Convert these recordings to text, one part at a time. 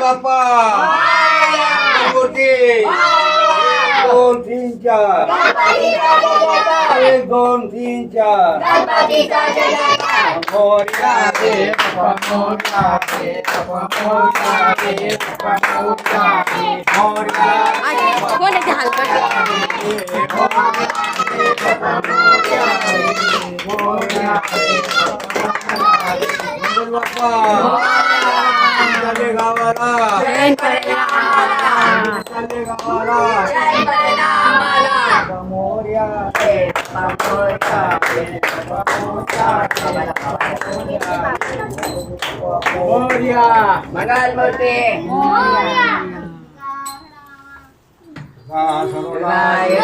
बाप्पा मूर्ती दोन तीन चार एक दोन तीन चार मोरया रे बाप्पा मोरया रे बाप्पा मोरया रे बाप्पा मोरया रे मोरया कोणाचे हलकट बाप्पा चाले गावाला चाले गावाला मोरया रे बाप्पा मोरया रे बाप्पा मोरया रे मोरया मंगल मूर्ती हा सर्वराय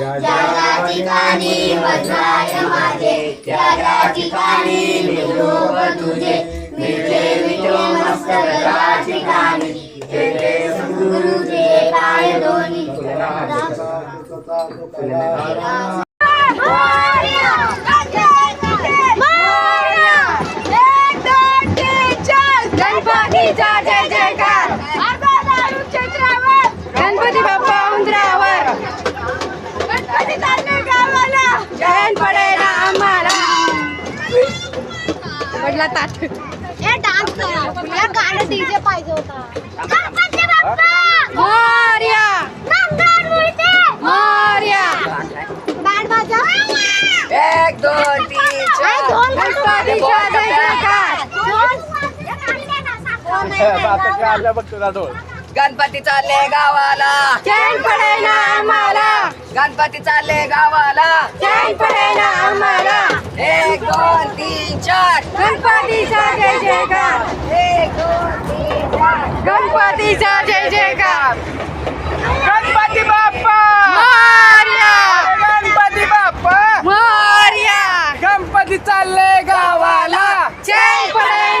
ज्या ठिकाणी वज्राय माझे त्या ठिकाणी तुझे. मिळते विठो मोर्या। मंगळमूर्ती एक दोन तीन चार. गणपतीचा गणपती चालले गावाला. जयन पडेल आम्हाला. गणपती चालले गावाला. जयन पडेल आम्हाला. एक दोन तीन चार. गणपतीचा जय जयकार. एक दोन तीन चार. गणपतीचा जय जयकार. गणपती बाप्पा! मोरया! गणपती बाप्पा! मोरया! गणपती चालले गावाला. जय पडेल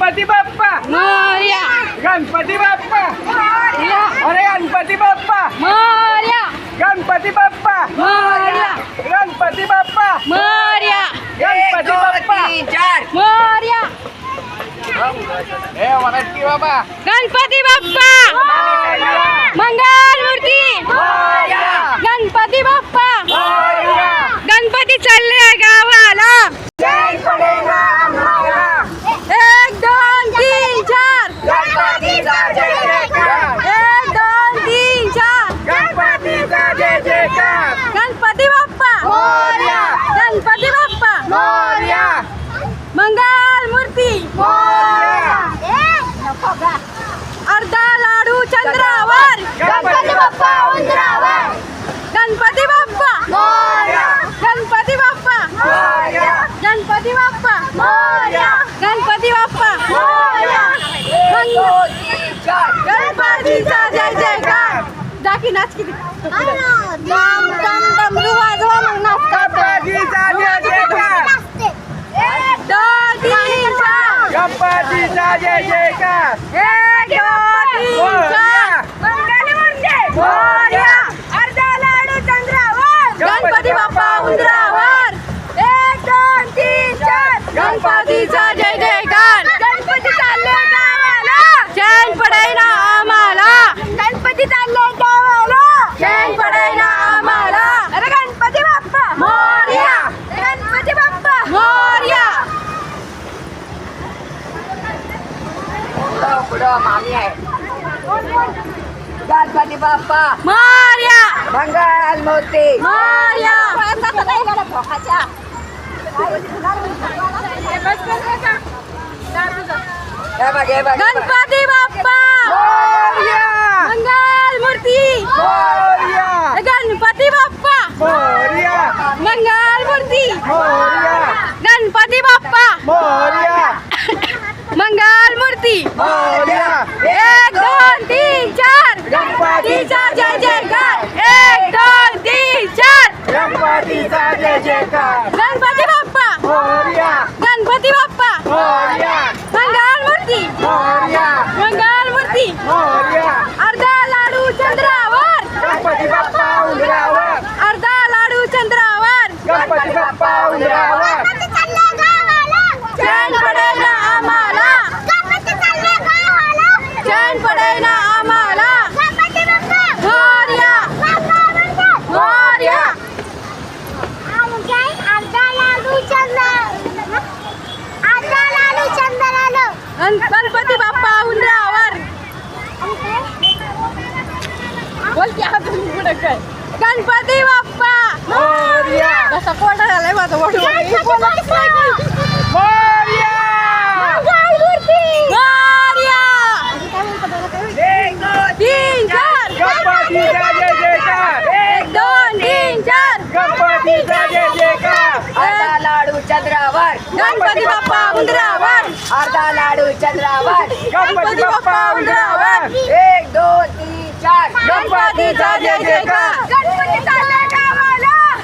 गणपती बाप्पा मोरया गणपती बाप्पा या अरे गणपती बाप्पा मोरया गणपती बाप्पा मोरया गणपती बाप्पा मोरया गणपती बाप्पा मोरया हे मराठी बाबा गणपती बाप्पा मंगल मूर्ती गणपती बाप्पा गणपती चालले गावाला एक दोन तीन चार गणपतीचा जय जयकार एक दोन तीन चार गणपतीचा जय जयकार गणपती बाप्पा मोरया. गणपती बाप्पा मोरया मंगल मूर्ती अर्धा लाडू चंद्रावर गणपती बाप्पा उंदरावर गणपती बाप्पा मोरया. गणपती बाप्पा मोरया. गणपती बाप्पा मोरया. गणपती बाप्पा मोरया. गणपतीचा जय जयकार जाकी नाच किती दम दम डमरू वाजवा मग नाच गणपतीचा जय जयकार दोन तीन चार गणपतीचा गणपतीचा जय जयकार एक दोन तीन चार मंगल म्हणजे मोरया. अर्धा लाडू चंद्रावर. गणपती बाप्पा उंदरावर. एक दोन तीन चार. गणपतीचा जय जयकार गणपती चालले गावाला चैन पडाय ना आम्हाला गणपती चालले गावाला चैन पडाय ना आम्हाला अरे गणपती बाप्पा मोरया गणपती बाप्पा मोरया गणपती बाप्पा मोरया मंगल मूर्ती मोरया हे बघ हे बघ गणपती बाप्पा मोरया मंगल मूर्ती मोरया गणपती बाप्पा मोरया मंगल मूर्ती मोरया गणपती बाप्पा मोरया मंगल मूर्ती. एक दोन तीन चार. गणपतीचा जय जयकार. एक दोन तीन चार. गणपतीचा जय जयकार. गणपती बाप्पा. गणपती बाप्पा. मंगल मूर्ती. मंगल मूर्ती मोरया अर्धा लाडू चंद्रावर गणपती बाप्पा उंदरावर अर्धा लाडू चंद्रावर गणपती बाप्पा उंदरावर गणपती चालले गावाला चैन पडेल ना आम्हाला गणपती चालले गावाला चैन पडेल ना आम्हाला गणपती बाप्पा मोरया बाप्पा मंगल मोरया आमच्या अर्धा लाडू चंद्र अर्धा लाडू चंद्र आलं गण- गणपती बाप्पा उंदरावर बोल की अजून पुढे काय गणपती बाप्पा मोरया कसा कोणा झालाय माझा वाटू गणपती बाप्पा मोरया मोरया एक दोन तीन चार गणपतीचा जय जयकार एक दोन तीन चार गणपतीचा जय जयकार अर्धा लाडू चंद्रावर गणपती बाप्पा उंदरावर अर्धा लाडू चंद्रावर गणपती बाप्पा उंदरावर एक दोन तीन चार गणपतीचा जय जयकार गणपती चालले गावाला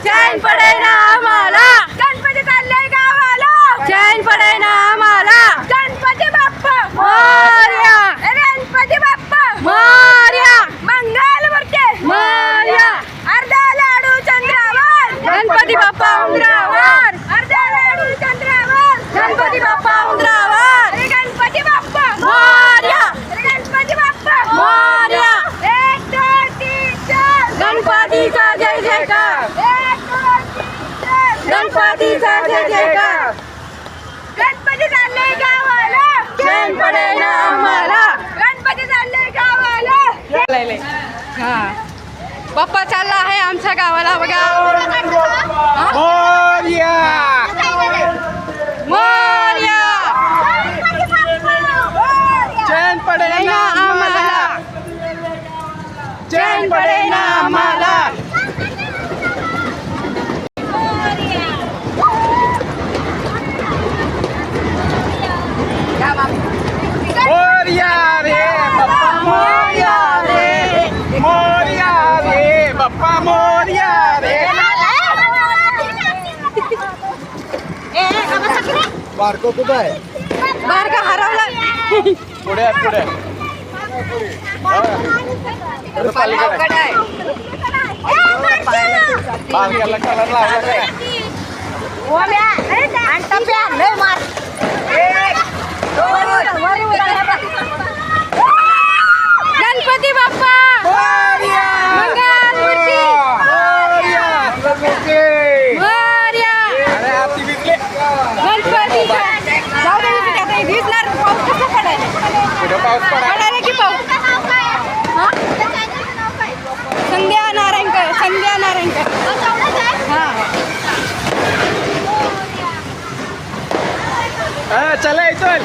चैन पडे ना आम्हाला गणपती चालले गावाला. चैन पडे ना आम्हाला गणपती बाप्पा मोरया गणपती बाप्पा मोरया मंगल मूर्ती मोरया अर्धा लाडू चंद्रावर गणपती बाप्पा उंदरावर अर्धा लाडू चंद्रावर गणपती बाप्पा उंदरावर अरे गणपती बाप्पा मोरया अरे गणपती बाप्पा मोरया एक दोन तीन चार गणपतीचा जय जयकार एक दोन तीन चार गणपतीचा जय जयकार गणपती चालले गावाला चैन पडे ना आम्हाला गणपती चालले गावाला हा बाप्पा चालला आहे आमच्या गावाला बघा मोरया मोरया चैन पडे पडे ना आम्हाला चैन पडे ना आम्हाला मोरया रे बाप्पा मोरया रे मोरया रे बाप्पा मोरया रे बारको कुठं आहे? बाहेर का हरवला. पुढे आहे, पुढे बारक्याला कलर लावला काय गणपती बाप्पा. म्हणाले की पाऊस संध्या नारायणकर संध्या नारायणकर. हा. चला चल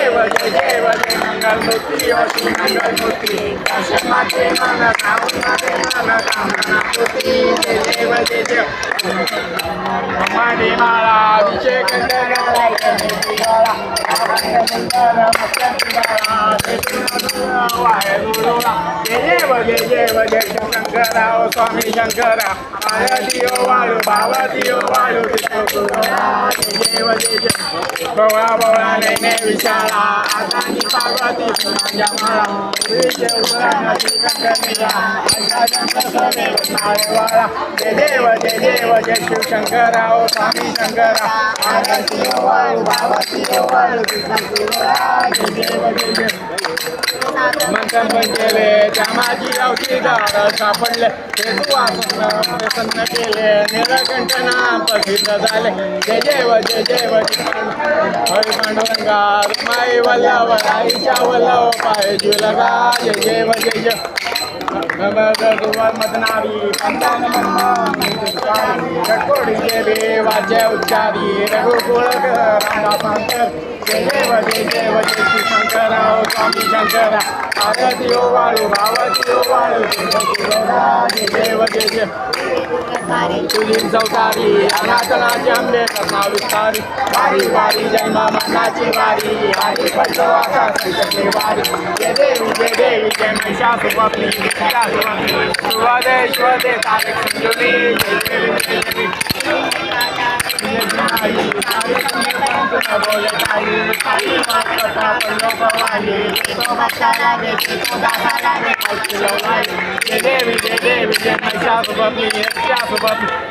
तुंड दिलेला रामाचा वाटाई खना तुंडची गावावे मागे रक्षावे वंदना जय जय व जय जय व जय मंगलमूर्ती ओ श्री मंगलमूर्ती दर्शन माते मन सावून माते मन कामना मूर्ती जय जय व जय जय माडी माळा अभिषेक जय जय व जय जय व जय स्वामी शंकरा आरतीयो वाळू भावतीयो वाळू जय जय व जय जय बवळा बवळा नेने विशाळा आतानी पार्वती सुनांच्या माळा विजय उदरानदी जय देव जय देव जय शिवशंकराव स्वामी शंकरा आरतीयो वाळू भावतीयो वाळू जय देव जय मंथन पण केले त्या माझी गावची दार सापडले ते तू प्रसन्न केले निरकंठ नाम प्रसिद्ध झाले जय जय जय जय व हरी पांडुरंगा माई वल्लव आईच्या वल्लव पाय जुलगा जय जय जय जय मदनारी षटकोडी देवी वाद्य उच्चारी रघुकुळ रामदासांतर जय जय व जय जय जय श्री शंकराव स्वामी शंकरा आरती ओ वाळू भावती ओ वाळू जय जय व जय जय तुझी चौकारी अनाथनाची आंबे कथा विस्तारी वारी वारी जन्मा मनाची वारी हरी पडतो आता संकटे वारी जय देवी जय देवी जय महिषा सुपत्नी महिषा सुपत्नी सुवदे शिवदे तारक संजुनी जय देवी जय देवी Devi, Devi, Devi, Devi, Devi, Devi, Devi, Devi, Devi, Devi, Devi, Devi,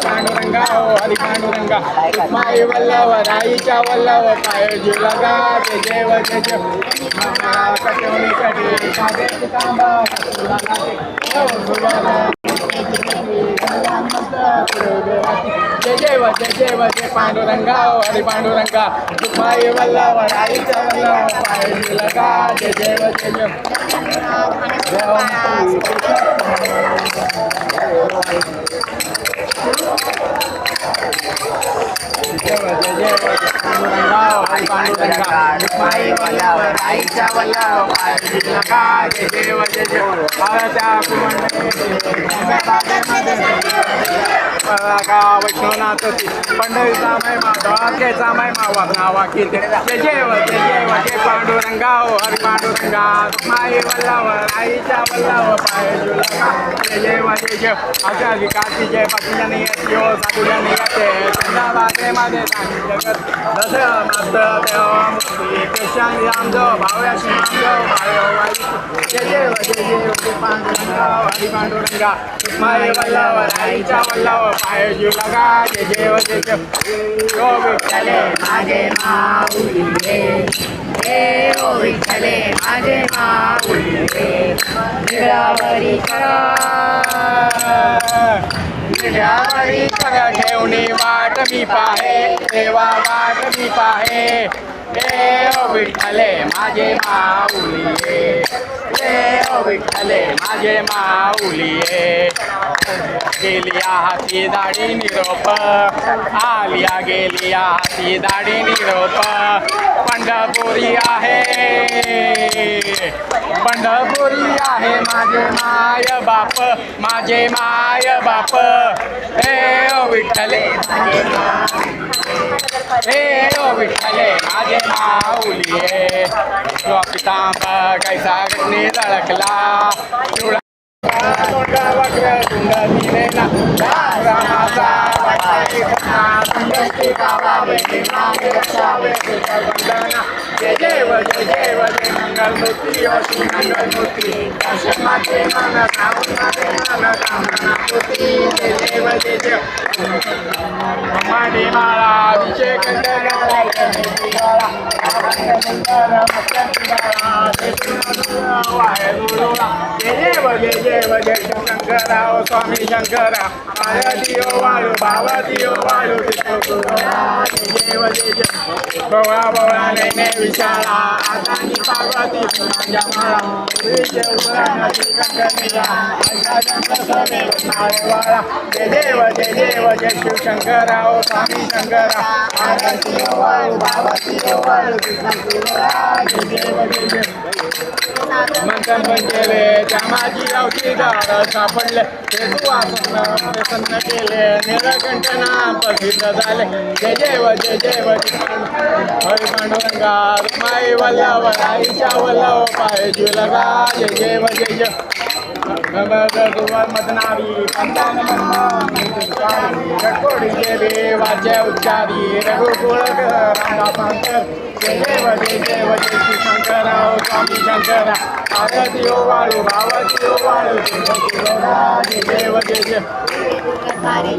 पांडुरंगा हो हरी पांडुरंगा. माई वल्लव राईच्या वल्लव पाय जुलगा जय जय व जय जय. कटवणी कटी साधे पितांबा कटुला ओ सुवाला जय जय व जय जय व जय पांडुरंगा ओ हरी पांडुरंगा. माई वल्लव राईच्या वल्लव पाय जुलगा जय जय व जय जय. जय व जय जय व जय पांडुरंगा ओ हरी पांडुरंगा रुक्माई वल्लव राईच्या व जय जय भारत्या का वैष्णवनाथ पंढरीचा महिमा द्वारकेचा महिमा वर्णावा किती जय जय व जय जय व जय पांडुरंगा ओ हरी पांडुरंगा. माई वल्लव आईच्या वल्लव पाय जय जय जय जय अशा विकासी जय पक्षीच्या नियती हो साधूच्या नियते चंदा बाते सांगी जगत. दस मस्त देव मुक्ती कृष्ण रामजो भाव्याशी नामजो भाव वाई जय जय व जय जय जय हो, हो, पांडुरंगा हरी पांडुरंगा. माई वल्लव आईच्या वल्लव पाय जुलगा जय जय देव जय विठ्ठले माझे माऊली रे हे ओ विठ्ठले माझे माऊली रे निरावरी करा करा ठेवणी वाट मी पाहे देवा वाट मी पाहे। हे ओ विठ्ठले माझे माऊली हे ओ विठ्ठले माझे माऊली रे गेलिया हाती दाढी निरोप. आलिया गेलिया हाती दाढी निरोप. पंढरपुरी आहे. पंढरपुरी आहे माझे माय बाप माझे माय बाप. हे विठ्ठले हे ओ विठ्ठले माझे माऊली आहे कैसा घटने झळकला पिवळा तोंड वक्र तुंड दिलेला रामाचा वाटाई खना तुंडची गावावे मागे रक्षावे वंदना जय जय व जय जय व जय मंगल मंगलमूर्ती अशी मंगलमूर्ती दर्शन माते मन सावून माते मन कामना मूर्ती जय देव जय देव माडी माळा अभिषेक करायला देवाला. सुंदर मस्तकाला, कृष्ण वाहेगुरुला. जय देव जय देव जय शंकरा ओ स्वामी शंकरा आरतीयो वाळू भावतीयो वाळू विष्णू गुरुला. जय देव जय देव भोळा विशाला आतानी पार्वती फुलांच्या माळा विजय उराणाची कंकणीला आशा चंद्र नारवाळा जय देव जय देव जय शिव शंकरा स्वामी शंकरा आरतीयो वाळू भावतीयो वाळू जय देव जय देव मंथन पण केले त्या माझी अवती दार सापडले ते तू आसन प्रसन्न केले निरकंठना प्रसिद्ध झाले जय जय व जय जय व हरी पांडुरंगा माई वल्लव आईच्या वल्लव पाय जुलगा जय जय व जय जय मदनारी पंतान रटकोडी देवी वाचे उच्चारी रघुकुळ रांगा पांकर जय जय व जय जय व जय श्री शंकरा ओ स्वामी शंकरा आरती ओ वाळू भावती ओ वाळू जय जय व जय जय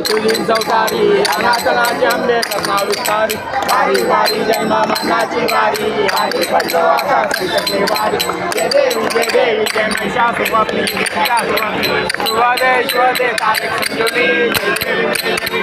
तुझी चौकारी अनाथनाची आंबे करणा विस्तारी वारी वारी जय मामाची वारी हरी पडलो आता संकटे वारी जय देवी जय देवी जय महिषा सुपत्नी महिषा सुपत्नी सुवदे शिवदे तारक संजुनी जय देवी जय देवी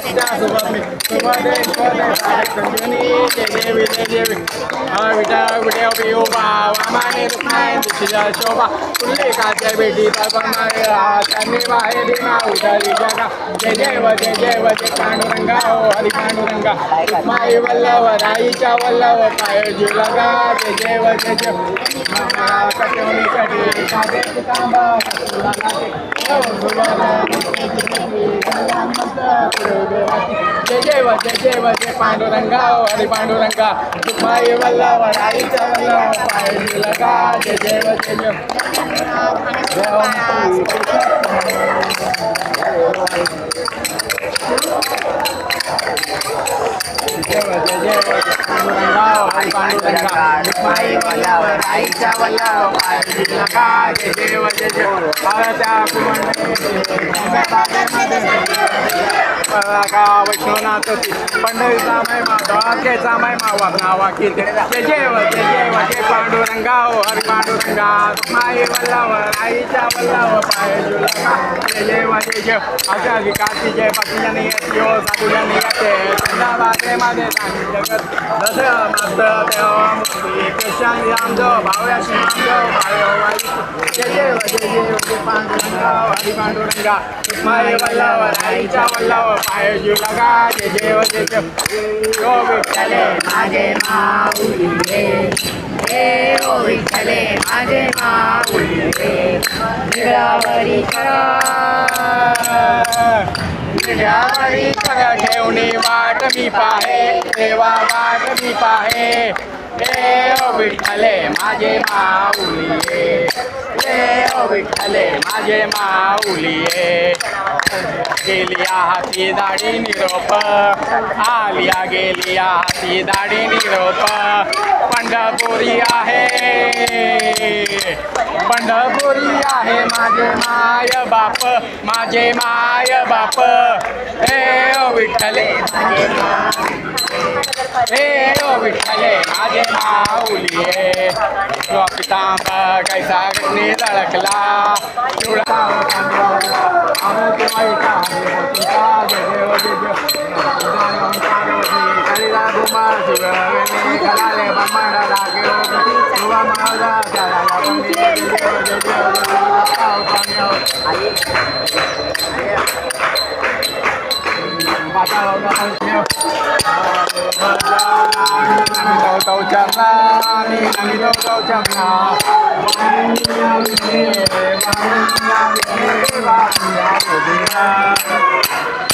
बोले ताई ताई माता पडलो भवानी तो भक्ताला देते तो दासाला देते जय देवी जय देवी जय महिषा सुपत्नी महिषा सुपत्नी शिवदे शिवदे तारक संजुनी जय देवी जय देवी वंदे पतंग थोडी थोडी गोवाच्या आंबे दुवातून जय जय व जय जय व जय महिषा सुपत्नी महिषा सुपत्नी शिवदे शिवदे तारक संजुनी जय देवी जय देवी विटा विड्या उभा वामाने रुक्माय जय जय व जय जय व जय पांडुरंगा हरी पांडुरंगा. माई वल्लभ राईच्या वल्लभ पाय लगा जय जय व जय जय कटवणी कटी जय जय जय जय जय लगा जय जय व. जय जय जय जय पांडुरंगा हरी पांडुरंगा माई वल्लभ राईच्या वल्लभ पाय लगा जय जय का वैष्णवनाथ पंढरीचा महिमा द्वारकेचा महिमा वागणावा कीर्ती जय जय व जय जय व जय पांडुरंगा ओ हरी पांडुरंगा माई वल्लभ राईच्या वल्लभ पाय जय जय व जय जय अशा विकासी जय भक्तजनी येते हो साधुजनी येते चंदाबादे मध्ये सांगी जगत दस मस्त देव मुक्ती कृष्ण भावया भाव्या श्रीरामजो भाव्यो वाई जय जय व जय जय व जय पांडुरंगा हरी पांडुरंगा माई वल्लभ राईच्या वल्लभ पाय लगा जय जय व जय विठ्ठले माझे माऊली रे हे ओ विठ्ठले माझे माऊली रे निरावरी करा कर ठेवणी वाट मी पाहे देवा वाट मी पाहे हे ओ विठ्ठले माझे माऊली रे हे ओ विठ्ठले माझे माऊली रे गेलिया हाती दाढी निरोप. आलिया गेलिया हाती दाढी निरोप पंढरपुरी आहे. पंढरपुरी आहे माझे माय बाप माझे माय बाप. हे विठ्ठले हे विठ्ठले माझे माऊली आहे कैसा अग्नी धडकला. तुळा Kumar Sugaravini Kalale Bamana Dakiro Nuva Mahada Jala Lapani Jaya Jaya Jaya Kalpamyo Ali Mata Lona Kalpamyo Nami Tau Tau Chana Nami Tau Tau Chana Nami Nami Nami Nami Nami Nami Nami